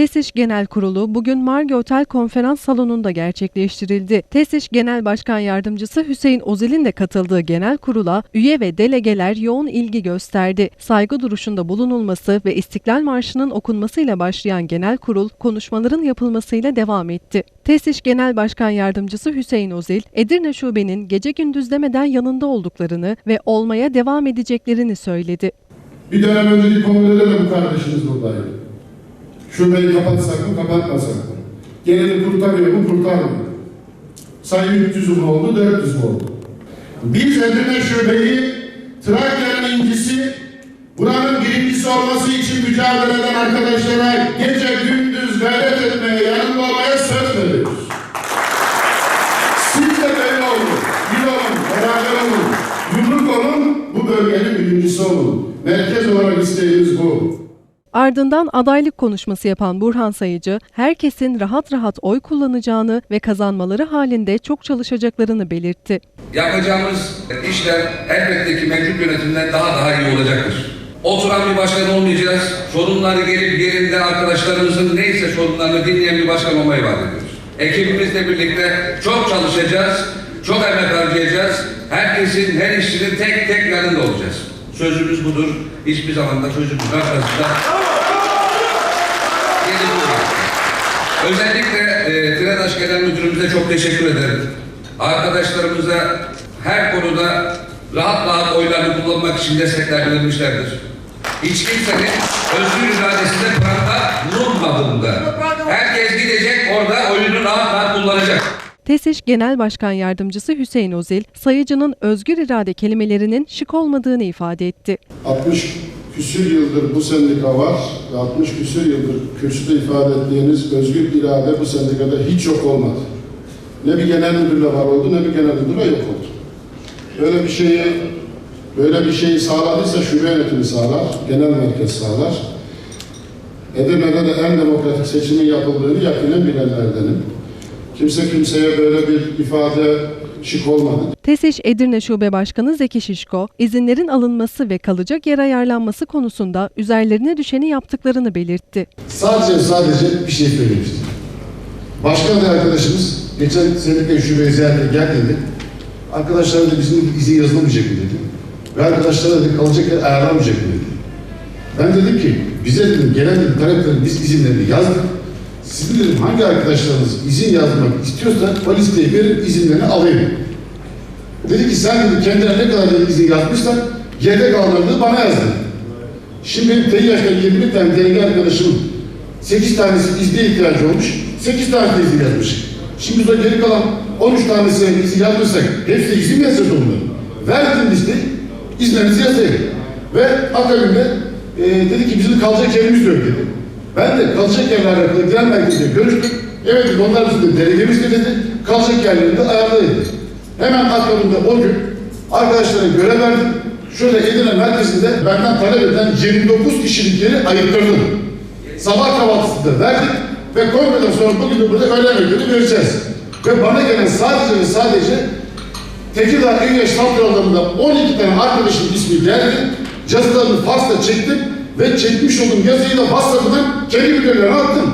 TESİŞ Genel Kurulu bugün Margi Otel Konferans Salonu'nda gerçekleştirildi. TESİŞ Genel Başkan Yardımcısı Hüseyin Ozel'in de katıldığı genel kurula üye ve delegeler yoğun ilgi gösterdi. Saygı duruşunda bulunulması ve İstiklal Marşı'nın okunmasıyla başlayan genel kurul konuşmaların yapılmasıyla devam etti. TESİŞ Genel Başkan Yardımcısı Hüseyin Ozel, Edirne Şube'nin gece gündüz demeden yanında olduklarını ve olmaya devam edeceklerini söyledi. Bir dönem önceki kongrede de bu kardeşimiz buradaydı. Şubeyi kapatsak mı kapatmasak mı? Geneli kurtarıyor mu kurtarmıyor. Sayı 300 mü oldu 400 mü oldu? Biz Edirne Şubeyi Trakya'nın incisi buranın birincisi olması için mücadele eden arkadaşlara gece gündüz gayret etmeye yanında olmaya söz veriyoruz. Siz de böyle olun. Bir olun, beraber olun. Yumruk olun, bu bölgenin birincisi olun. Merkez olarak isteğimiz bu. Ardından adaylık konuşması yapan Burhan Sayıcı, herkesin rahat rahat oy kullanacağını ve kazanmaları halinde çok çalışacaklarını belirtti. Yapacağımız işler elbette ki mevcut yönetimden daha daha iyi olacaktır. Oturan bir başkan olmayacağız. Sorunları gelip yerinde arkadaşlarımızın neyse sorunlarını dinleyen bir başkan olmayı vaat ediyoruz. Ekibimizle birlikte çok çalışacağız, çok emek harcayacağız. Herkesin, her işçinin tek tek yanında olacağız. Sözümüz budur. Hiçbir zaman da sözümüzün arkasında Özellikle e, TİREDAŞ Genel Müdürümüze çok teşekkür ederim. Arkadaşlarımıza her konuda rahat rahat oylarını kullanmak için destekler verilmişlerdir. Hiç kimsenin özgür iradesinde bırakma bulunmadığında herkes gidecek orada oyunu rahat rahat kullanacak. TESİŞ Genel Başkan Yardımcısı Hüseyin Ozil, sayıcının özgür irade kelimelerinin şık olmadığını ifade etti. 60 küsür yıldır bu sendika var ve 60 küsür yıldır kürsüde ifade ettiğiniz özgür irade bu sendikada hiç yok olmadı. Ne bir genel müdürle var oldu ne bir genel müdürle yok oldu. Böyle bir şeyi böyle bir şeyi sağladıysa şube yönetimi sağlar, genel merkez sağlar. Edirne'de de en demokratik seçimin yapıldığını yakinen bilenlerdenim. Kimse kimseye böyle bir ifade şık olmadı. TESİŞ Edirne Şube Başkanı Zeki Şişko, izinlerin alınması ve kalacak yer ayarlanması konusunda üzerlerine düşeni yaptıklarını belirtti. Sadece sadece bir şey söylemiştim. Başkan da arkadaşımız geçen sendika şubeyi ziyarete geldiğinde arkadaşlar da bizim izin yazılamayacak mı dedi. Ve arkadaşlara da kalacak yer ayarlanmayacak mı dedi. Ben dedim ki bize dedim gelen taleplerin biz izinlerini yazdık. Sizin dedim hangi arkadaşlarınız izin yazmak istiyorsa o listeyi verin izinlerini alayım. Dedi ki sen dedi kendine ne kadar izin yazmışsan yedek kalanları bana yazdın. Şimdi benim TİH'den 20 tane delege arkadaşımın 8 tanesi izne ihtiyacı olmuş, 8 tane de izin yazmış. Şimdi burada geri kalan 13 tanesine izin yazmışsak hepsi izin mi yazacağız onları? Verdim listeyi, iznlerinizi yazayım. Ve akabinde e, dedi ki bizim kalacak yerimiz yok dedi. Ben de kalacak yerlerle genel merkezle görüştüm. Evet onlar bizim de delegemiz de dedi, kalacak yerlerini de ayarlayın. Hemen akabinde o gün arkadaşlara görev verdim. Şöyle Edirne merkezinde benden talep edilen 29 kişilik yeri ayırttırdım. Sabah kahvaltısında verdik ve kongreden sonra bugün de burada öğle yemekleri vereceğiz. Ve bana gelen sadece ve sadece Tekirdağ Engeç Santralarında 12 tane arkadaşın ismi geldi. Yazılarını faksla çektim ve çekmiş olduğum yazıyı da WhatsApp'tan kendi müdürlerine attım.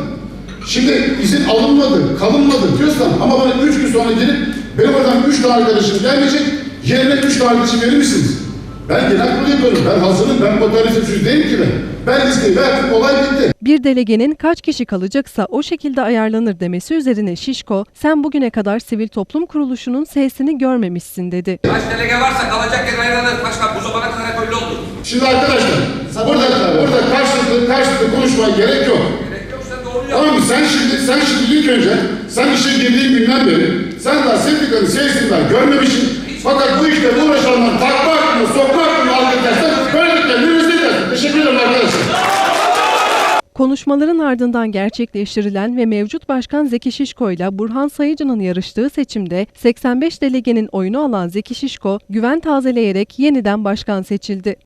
Şimdi izin alınmadı, kalınmadı diyorsan ama bana üç gün sonra gelip benim oradan üç tane arkadaşım gelmeyecek, yerine üç tane arkadaşım verir misiniz? Ben genel kurulu yapıyorum, ben hazırım, ben motoristim değilim ki ben. Ben listeyi verdim, olay bitti. Bir delegenin kaç kişi kalacaksa o şekilde ayarlanır demesi üzerine Şişko, sen bugüne kadar sivil toplum kuruluşunun sesini görmemişsin dedi. Kaç delege varsa kalacak yer ayrılır. Başkan bu zamana kadar hep öyle oldu. Şimdi arkadaşlar, burada, burada karşılıklı, karşılıklı konuşmaya gerek yok. Gerek yoksa doğru yap. Tamam mı? Sen şimdi, sen şimdi ilk önce, sen işe girdiğin günden beri, sen daha sendikanın sesinden görmemişsin. Fakat bu işte uğraşanlar takma aklına, sokma aklına arkadaşlar, böyle kendini rezil edersin. Teşekkür ederim arkadaşlar. Konuşmaların ardından gerçekleştirilen ve mevcut başkan Zeki Şişko ile Burhan Sayıcı'nın yarıştığı seçimde 85 delegenin oyunu alan Zeki Şişko güven tazeleyerek yeniden başkan seçildi.